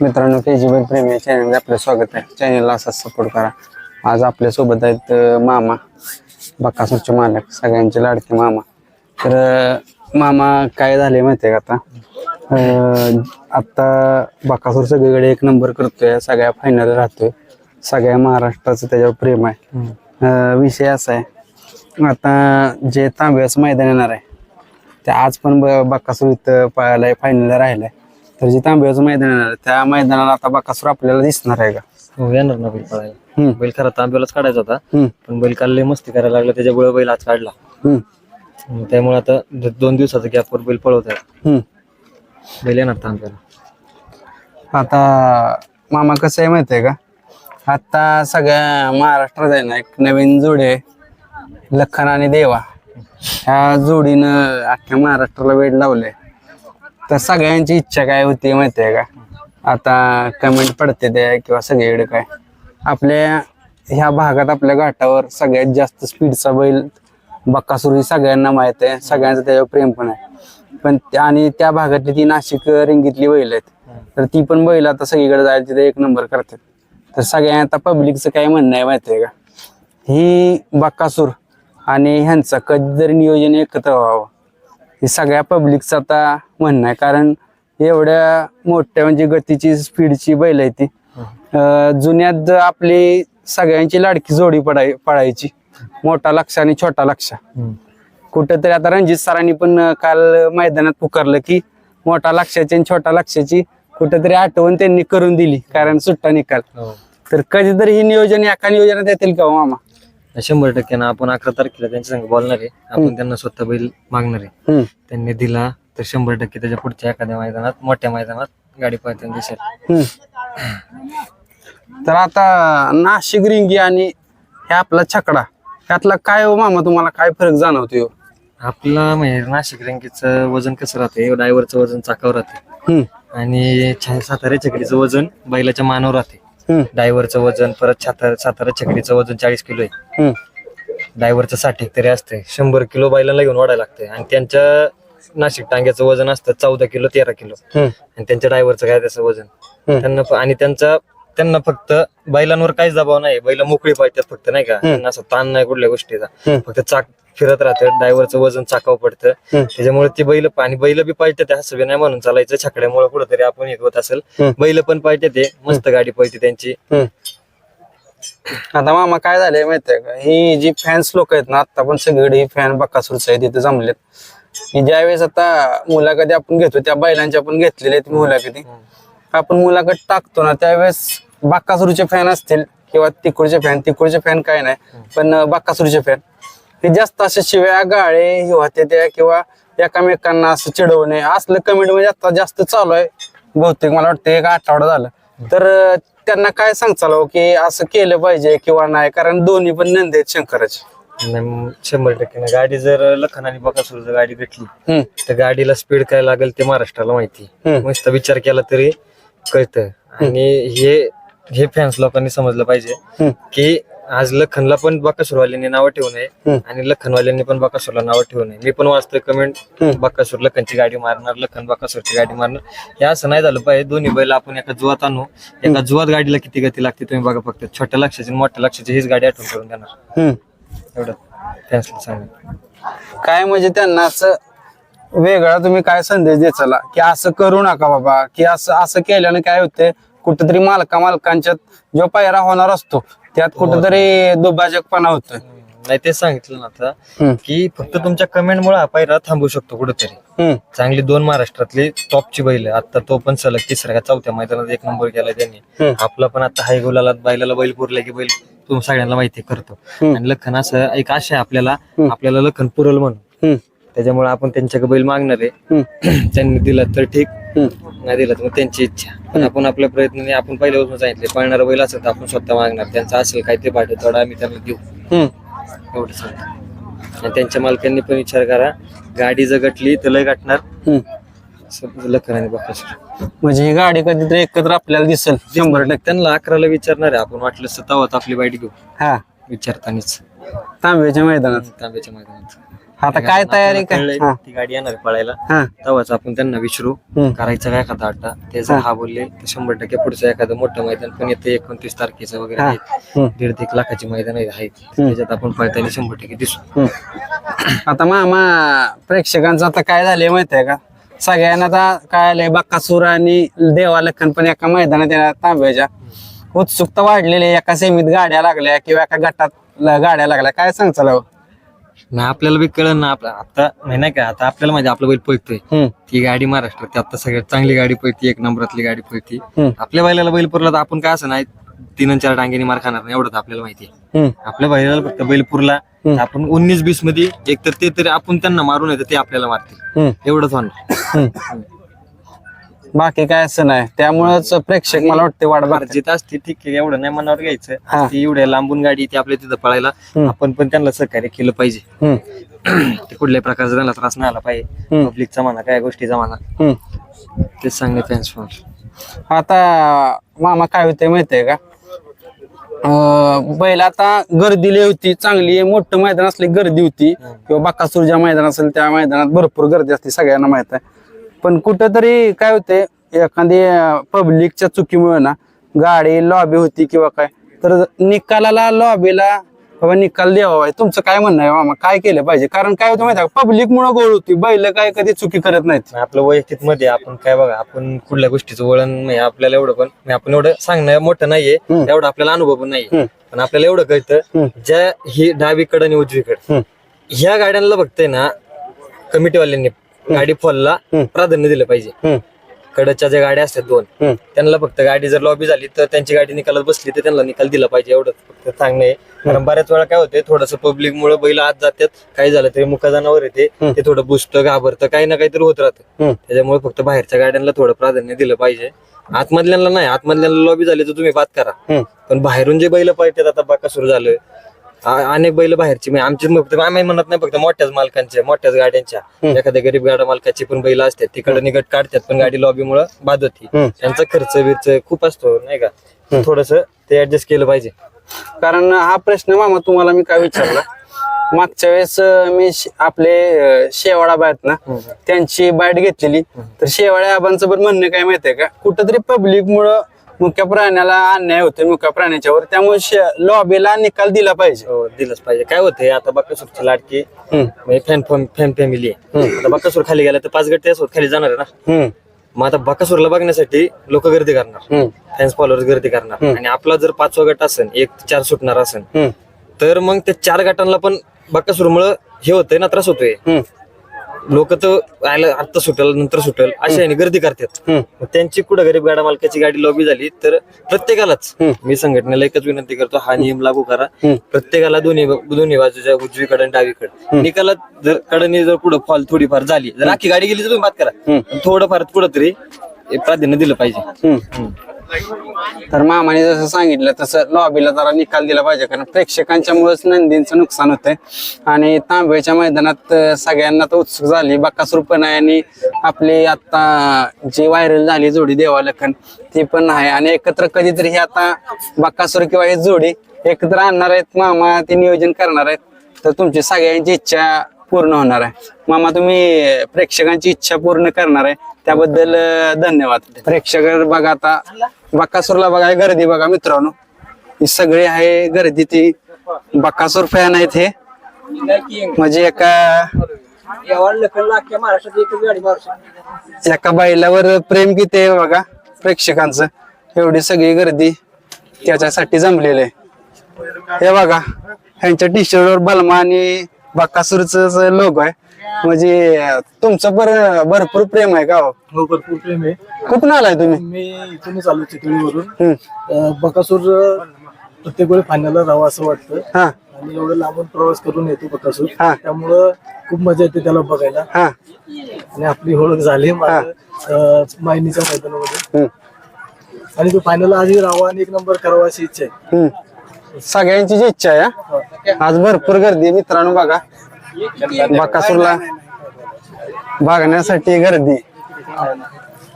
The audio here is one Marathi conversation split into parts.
मित्रांनो के जी प्रेमी या चॅनलमध्ये आपलं स्वागत आहे. चॅनलला असाच सपोर्ट करा. आज आपल्यासोबत आहेत मामा बक्कासूरचे मालक सगळ्यांचे लाडके मामा. तर मामा काय झाले माहिती आहे का आता? अं, आता बक्कासूर सगळीकडे एक नंबर करतोय सगळ्या फायनल राहतोय. सगळ्या महाराष्ट्राचं त्याच्यावर प्रेम आहे. विषय असा आहे आता जे तांब्याचं मैदान येणार आहे ते आज पण बक्कासूर इथं पाहायला फायनलला राहिलाय. तर जे तांब्याचं मैदान येणार आहे, त्या मैदानाला आता बक्कासूर आपल्याला दिसणार आहे का? हो येणार ना बैल पळायला. बैल खरा तांब्यालाच काढायचा होता हम्म, पण बैल काल लय मस्ती करायला लागला त्याच्यामुळे बैल आज काढला. हम्म, मग त्यामुळे आता द- दोन दिवसाचा गॅपवर बैल पळवत आहे हम्म. बैल येणार तांब्याला आता मामा कसं आहे माहिती आहे का? आता सगळ्या महाराष्ट्रात आहे ना एक नवीन जोडी आहे लखन आणि देवा. ह्या जोडीनं अख्ख्या महाराष्ट्राला वेळ लावले तर सगळ्यांची इच्छा काय होती माहिती आहे का? आता कमेंट पडते ते किंवा सगळीकडे काय. आपल्या ह्या भागात आपल्या घाटावर सगळ्यात जास्त स्पीडचा बैल बक्कासूर ही सगळ्यांना माहीत आहे. सगळ्यांचं त्याच्यावर प्रेम पण आहे. पण त्या- आणि त्या भागातली ती नाशिक रिंगीतली बैल आहेत. तर ती पण बैल आता सगळीकडे जायला तिथे एक नंबर करतात. तर सगळ्या आता पब्लिकचं काय म्हणणं आहे माहिती आहे का? ही बक्कासूर आणि ह्यांचं कधीतरी नियोजन एकत्र व्हावं. हे सगळ्या पब्लिकचं आता म्हणणं आहे. कारण एवढ्या मोठ्या म्हणजे गतीची स्पीडची बैल आहे ती. जुन्यात आपली सगळ्यांची लाडकी जोडी पडाय पडायची मोठा लक्ष आणि छोटा लक्ष. कुठेतरी आता रणजित सरांनी पण काल मैदानात पुकारलं की मोठा लक्षाची आणि छोटा लक्षाची कुठेतरी आठवण त्यांनी करून दिली. कारण सुट्टा निकाल. हो. तर कधीतरी ही नियोजन एका नियोजनात येतील का हो मामा? शंभर टक्के ना आपण अकरा तारखेला त्यांच्या संग बोलणार आहे. आपण त्यांना स्वतः बैल मागणार आहे. हम्म, त्यांनी दिला तर शंभर टक्के त्याच्या पुढच्या एखाद्या मैदानात मोठ्या मैदानात गाडी पळताना दिसेल. हम्म. तर आता नाशिक रिंगी आणि हे आपला छकडा ह्यातला काय हो मामा तुम्हाला काय फरक जाणवतो हो? आपला म्हणजे नाशिक रँकीचं वजन कसं राहते ड्रायव्हरचं वजन चाकावर राहते हम्म, आणि छा- सातारा छकडीचं वजन बैलाच्या मानावर राहते हम्म, ड्रायव्हरचं वजन परत सातारा सातारा छकडीचं वजन चाळीस किलो आहे. हम्म, ड्रायव्हरचं साठ एक तरी असते शंभर किलो बैलांना घेऊन वाढायला लागते आणि त्यांच्या नाशिक टांग्याचं वजन असतं चौदा किलो तेरा किलो. हम्म, आणि त्यांच्या ड्रायव्हरचं काय त्याचं वजन. त्यांना फ- आणि त्यांचा त्यांना फक्त बैलांवर काहीच दबाव नाही. बैल मोकळी पाहिजेत फक्त नाही का? त्यांना असं ताण नाही कुठल्या गोष्टीचा. फक्त चाक फिरत राहतं ड्रायव्हरचं वजन चाकावर पडतं. त्याच्यामुळे ती बैल आणि बैल बी पाहिजे ते असं बी नाही म्हणून चालायचं. छकड्यामुळे कुठंतरी आपण येत होत असेल. बैल पण पाहिजे ते. मस्त गाडी पाहिजे त्यांची. आता मामा काय झालंय माहितीये का? ही जी फॅन्स लोक आहेत ना आता पण सगळीकडे ही फॅन बक्कासूरच आहे तिथे जमलेत. की ज्यावेळेस आता मुलाखती आपण घेतो त्या बैलांच्या आपण घेतलेल्या आहेत मुलाखती. आपण मुलाखत टाकतो ना त्यावेळेस बाक्कासुरचे फॅन असतील किंवा तिकडचे फॅन तिकडचे फॅन काय नाही पण बाक्कासुरचे फॅन हे जास्त असे शिव्या गाळे हे होते त्या किंवा एकामेकांना असं चिडवणे. असलं कमेंट म्हणजे आता जास्त चालू आहे. बहुतेक मला वाटतं एक आठवडा झालं. तर त्यांना काय सांगचाल हो की असं केलं पाहिजे किंवा नाही? कारण दोन्ही पण नंदी आहेत शंकराचे. शंभर टक्के ना गाडी जर लखन आणि बकासूर जर गाडी भेटली तर गाडीला स्पीड काय लागेल ते महाराष्ट्राला माहिती. हम्म. मस्त विचार केला तरी कळतं. आणि हे हे फॅन्स लोकांनी समजलं पाहिजे हम्म, की आज लखनला पण बकासूरवाल्यांनी नावं ठेवू नये. आणि लखनवाल्यांनी पण बकासूरला नावं ठेवू नये. मी पण वाचतोय कमेंट. बकासूर लखनची गाडी मारणार लखन बकासूरची गाडी मारणार. हे असं नाही झालं पाहिजे. दोन्ही बैल आपण एका जुवात आणू. एका जुवात गाडीला किती गती लागते तुम्ही बघा फक्त. छोट्या लक्षाची मोठ्या लक्षाची हीच गाडी आठवण करून देणार. एवढं. फॅन्सला सांगा काय म्हणजे त्यांना असं वेगळा तुम्ही काय संदेश द्यायचा की असं करू नका बाबा. की असं असं केल्याने काय होते कुठेतरी मालका मालकांच्यात जो पायरा होणार असतो. त्यात कुठेतरी दुभाजकपणा होतोय. नाही तेच सांगितलं ना आता की फक्त तुमच्या कमेंट मुळे हा पायरा थांबू शकतो कुठेतरी. चांगली दोन महाराष्ट्रातली टॉपची बैल. आता तो पण सलग तिसऱ्या चौथ्या मैदानात एक नंबर केला त्यांनी. आपला पण आता हाय गुलाला बैलाला बैल पुरला की बैल तुम्ही सगळ्यांना माहिती करतो. आणि लखन असं एक आशा आहे आपल्याला. आपल्याला लखन पुरल म्हणून. त्याच्यामुळे आपण त्यांच्याकडे बैल मागणार आहे. त्यांनी दिला तर ठीक. नाही दिला तर मग त्यांची इच्छा. पण आपण आपल्या प्रयत्नाने आपण पहिल्यापासून सांगितले पळणारा बैल असेल तर आपण स्वतः मागणार. त्यांचं असेल काय ते पाठवतो तेवढा आम्ही त्यांना देऊ. एवढं सांगतो आणि त्यांच्या मालकांनी पण विचार करा गाडी जर गटली तर लय गाठणार. हम्म. असं लखन आणि बकासूर म्हणजे ही गाडी कधीतरी एकत्र आपल्याला दिसेल. शंभर टक्के. त्यांना अकराला विचारणार आहे. आपण वाटलं सतावत आपली बाईट घेऊ. हा. विचारतानीच. तांब्याच्या मैदानात. तांब्याच्या मैदानात. आता काय तयारी काय? हा. ती गाडी येणार आहे पळायला. हा. तेव्हाच आपण त्यांना विचारू हम्म. करायचं काय एखादा अड्डा ते जर हा. बोलले तर शंभर टक्के पुढचं एखादं मोठं मैदान पण येते एकोणतीस तारखेचं वगैरे हा. आहे. हम्म. दीड ते एक लाखाची मैदान आहेत त्याच्यात आपण पळताना शंभर टक्के दिसू. हम्म. आता मामा प्रेक्षकांचं आता काय झालंय माहितीये का? सगळ्यांना आता काय आलंय बक्कासूर आणि देवा लखन पण एका मैदानात येणार तांब्याच्या. उत्सुकता वाढलेली आहे. एका सेमीत गाड्या लागल्या किंवा एका गटात ल- गाड्या लागल्या. काय सांगचाल हो? नाही आपल्याला बी कळलं ना आपलं. आता नाही नाही का? आता आपल्याला म्हणजे आपलं बैल पळतोय. हम्म, ती गाडी महाराष्ट्रात आता सगळ्यात चांगली गाडी पळती एक नंबरातली गाडी पळती. हम्म, आपल्या बैलाला बैल पुरला तर आपण काय असं नाही तीन आणि चार डांगेने मार खाणार नाही एवढं तर आपल्याला माहिती आहे. हम्म, आपल्या बैलाला फक्त बैल पुरला तर आपण उन्नीस बीसमध्ये एक तर ते तरी आपण त्यांना मारून येतं ते आपल्याला मारतील. हम्म, एवढंच होणार. हम्म. बाकी काय असं नाही. त्यामुळेच प्रेक्षक मला वाटते वाट बघतात. अर्जित असते ठीक आहे एवढं नाही मनावर घ्यायचं. ती एवढ्या लांबून गाडी ती आपल्या तिथं पळायला. हम्म. आपण पण त्यांना सहकार्य केलं पाहिजे. हम्म, ते कुठल्याही प्रकारचा त्यांना त्रास नाही आला पाहिजे. हम्म. पब्लिकचा म्हणा काय गोष्टीचा म्हणा. हम्म. तेच सांगणे फॅन्स आता मामा काय होते माहितीये का? अं, बैल आता गर्दी लई होती चांगली मोठं मैदान असले गर्दी होती. किंवा बाकासूर ज्या मैदान असेल त्या मैदानात भरपूर गर्दी असते सगळ्यांना माहीत आहे. पण कुठंतरी काय होते एखादी पब्लिकच्या चुकीमुळे ना गाडी लॉबी होती किंवा काय तर निकालाला लॉबीला बाबा निकाल द्यावा तुमचं काय म्हणणं आहे मामा काय केलं पाहिजे कारण काय होतं माहिती पब्लिक मुळे गोळ होती बैल काय कधी चुकी करत नाहीत आपलं वैयक्तिकमध्ये आपण काय बघा आपण कुठल्या गोष्टीचं वळण नाही आपल्याला एवढं पण नाही, आपण एवढं सांगणं मोठं नाहीये. एवढं आपल्याला अनुभव पण नाहीये हम्म. पण आपल्याला एवढं कळतं. ज्या ही डावीकडं आणि उजवीकडे. ह्या गाड्यांना बघतंय ना कमिटीवाल्यांनी गाडी फॉलला. प्राधान्य दिलं पाहिजे. कडच्या ज्या गाड्या असतात दोन त्यांना फक्त गाडी जर लॉबी झाली तर त्यांची गाडी निकालात बसली तर त्यांना निकाल दिला पाहिजे. एवढं फक्त सांगणं आहे. कारण बऱ्याच वेळा काय होते थोडस पब्लिक मुळे बैल आत जातात काही झालं तरी मुका जनावर येते. ते थोडं बुसतं घाबरतं काही ना काहीतरी होत राहतं. त्याच्यामुळे फक्त बाहेरच्या गाड्यांना थोडं प्राधान्य दिलं पाहिजे. आतमधल्यांना नाही आतमधल्यांना लॉबी झाली तर तुम्ही बात करा. पण बाहेरून जे बैल पळतात आता बाका सुरू झालं आ- अनेक बैल बाहेरची म्हणजे आमची फक्त आम्ही म्हणत नाही फक्त मोठ्याच मालकांच्या मोठ्याच गाड्यांच्या. एखाद्या गरीब गाड्या मालकाची पण बैल असतात तिकडे निकट काढतात पण गाडी लॉबीमुळे बाद होती हम्म. त्यांचा खर्च बिर्च खूप असतो नाही का? थोडस ते ऍडजस्ट केलं पाहिजे. कारण हा प्रश्न मामा तुम्हाला मी काय विचारला? मागच्या वेळेस अं, मी शे- आपले अं, शेवाळा आहेत ना त्यांची बाईट घेतलेली. तर शेवाळ्या आबांचं पण म्हणणं काय माहितीये का? कुठंतरी पब्लिक मुळे मुख्य प्राण्याला अन्याय होतोय मुख्य प्राण्याच्यावर. त्यामुळे लॉबीला निकाल दिला पाहिजे. हो दिलंच पाहिजे. काय होतंय आता बक्कासूरची लाडकी हम्म, म्हणजे फॅन फॅन फॅमिली आहे. आता बक्कासूर खाली गेला तर पाच गट त्यासोबत खाली जाणार आहे ना? हम्म, मग आता बक्कासूरला बघण्यासाठी लोक गर्दी करणार. हम्म, फॅन्स फॉलोअर्स गर्दी करणार. आणि आपला जर पाचवा गट असेल एक ते चार सुटणार असेल हम्म, तर मग त्या चार गटांना पण बक्कासूरमुळं हे होतंय ना त्रास होतोय. हम्म, लोक तर आयला आता सुटेल नंतर सुटेल अशा ह्याने गर्दी करतात. मग त्यांची कुठं गरीब गाडा मालकाची गाडी लॉबी झाली तर प्रत्येकालाच. मी संघटनेला एकच विनंती करतो हा नियम लागू करा. प्रत्येकाला दोन्ही दोन्ही बाजूच्या उजवीकडे आणि डावीकडे. निकालात जर कडनी जर पुढे फॉल थोडीफार झाली जर आखी गाडी गेली तर तुम्ही बात करा. थोडंफार कुठं तरी प्राधान्य दिलं पाहिजे. तर मामाने जसं सांगितलं तसं लॉबीला जरा निकाल दिला पाहिजे कारण प्रेक्षकांच्या मुळेच नंदींचं नुकसान होतंय. आणि तांब्याच्या मैदानात सगळ्यांना तर उत्सुक झाली. बक्कासूर पण आहे आणि आपली आता जी व्हायरल झाली जोडी देवालखन ती पण आहे. आणि एकत्र कधीतरी ही आता बक्कासूर किंवा ही जोडी एकत्र आणणार आहेत मामा ते नियोजन करणार आहेत. तर तुमची सगळ्यांची इच्छा पूर्ण होणार आहे. मामा तुम्ही प्रेक्षकांची इच्छा पूर्ण करणार आहे. त्याबद्दल धन्यवाद. प्रेक्षक बघा आता बक्कासूरला बघा गर्दी बघा मित्रांनो. ही सगळी आहे गर्दी ती. बक्कासूर फॅन आहेत हे. म्हणजे एका एका बैलावर प्रेम किती आहे बघा प्रेक्षकांचं. एवढी सगळी गर्दी त्याच्यासाठी जमलेली आहे. हे बघा ह्यांच्या टी शर्टवर बलमा आणि बक्कासूरच लोगो आहे. म्हणजे तुमचं पर भरपूर प्रेम आहे का हो? हो भरपूर प्रेम आहे. कुठून आलाय तुम्ही? मी इथूनच आलो चिखलीवरून. हम्म. अं, बकासूर प्रत्येक वेळी फायनलला राहावं असं वाटतं. हा. आणि एवढं लांबून प्रवास करून येतो बकासूर. हा. त्यामुळं खूप मजा येते त्याला बघायला. हा. आणि आपली ओळख झाली माझं, अं, मायनीच्या मैदानामध्ये. हम्म. आणि तो फायनल आधी राहावा आणि एक नंबर करावा अशी इच्छा आहे. हम्म. सगळ्यांची जी इच्छा आहे हा. आज भरपूर गर्दी आहे मित्रांनो बघा. बकासूरला बघण्यासाठी गर्दी.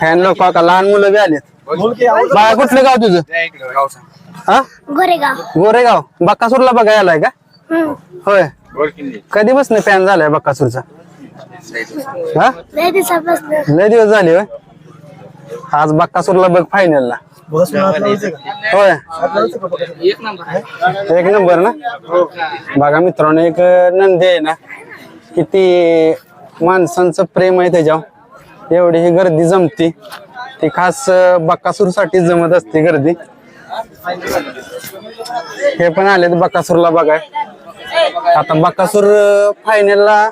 फॅन लोक का लहान मुलं बी आलेत. बाळा कुठलं गाव तुझं? हा? गोरेगाव. गोरेगाव. बकासूरला बघायला आलाय का. होय. कधी बसणे फॅन झालाय बक्कासूरचा हा? लय दिवस झाले होय. आज बक्कासूरला बघ फायनलला होय? एक नंबर ना? बघा मित्रांनो एक नंदी आहे ना? किती माणसांचं प्रेम आहे त्याच्यावर. एवढी ही गर्दी जमती. ती खास बक्कासूरसाठी जमत असते गर्दी. हे पण आलेत बक्कासूरला बघाय. आता बक्कासूर फायनलला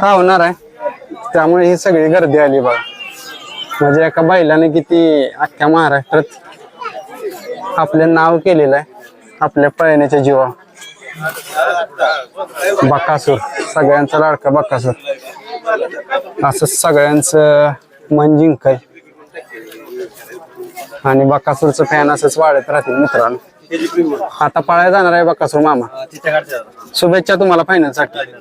धावणार आहे. त्यामुळे ही सगळी गर्दी आली बघा. म्हणजे एका बैलाने किती अख्ख्या महाराष्ट्रात आपलं नाव केलेलं आहे. आपल्या पळण्याच्या जीवा. बकासूर. सगळ्यांचा लाडका बकासूर. असं सगळ्यांचं मन जिंकाय आणि बकासूरचं फॅन असंच वाढत राहतील मित्रांनो. आता पळायला जाणार आहे बकासूर मामा. शुभेच्छा तुम्हाला फायनलसाठी.